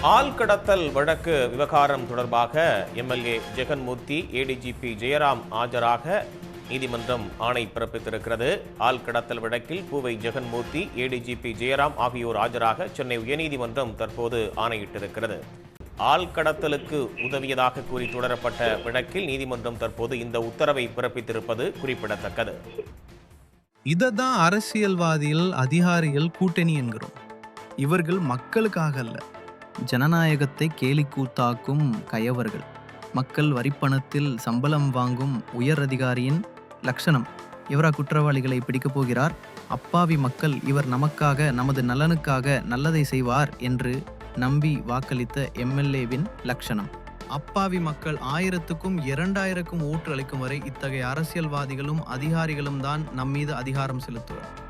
ஆள் கடத்தல் வழக்கு விவகாரம் தொடர்பாக எம்எல்ஏ ஜெகன்மூர்த்தி ஏடிஜிபி ஜெயராம் ஆஜராக நீதிமன்றம் ஆணை பிறப்பித்திருக்கிறது. ஆள் கடத்தல் வழக்கில் பூவை ஜெகன்மூர்த்தி ஏடிஜிபி ஜெயராம் ஆகியோர் ஆஜராக சென்னை உயர்நீதிமன்றம் தற்போது ஆணையிட்டிருக்கிறது. ஆள் கடத்தலுக்கு உதவியதாக கூறி தொடரப்பட்ட வழக்கில் நீதிமன்றம் தற்போது இந்த உத்தரவை பிறப்பித்திருப்பது குறிப்பிடத்தக்கது. இதை தான் அரசியல்வாதிகள் அதிகாரிகள் கூட்டணி என்கிறோம். இவர்கள் மக்களுக்காக அல்ல. ஜனநாயகத்தை கேலிக்கூத்தாக்கும் கயவர்கள். மக்கள் வரிப்பணத்தில் சம்பளம் வாங்கும் உயர் அதிகாரியின் லட்சணம். இவரா குற்றவாளிகளை பிடிக்கப் போகிறார்? அப்பாவி மக்கள் இவர் நமக்காக நமது நலனுக்காக நல்லதை செய்வார் என்று நம்பி வாக்களித்த எம்எல்ஏவின் லட்சணம். அப்பாவி மக்கள் ஆயிரத்துக்கும் இரண்டாயிரக்கும் ஓட்டு அளிக்கும் வரை இத்தகைய அரசியல்வாதிகளும் அதிகாரிகளும் தான் நம்மீது அதிகாரம் செலுத்துவர்.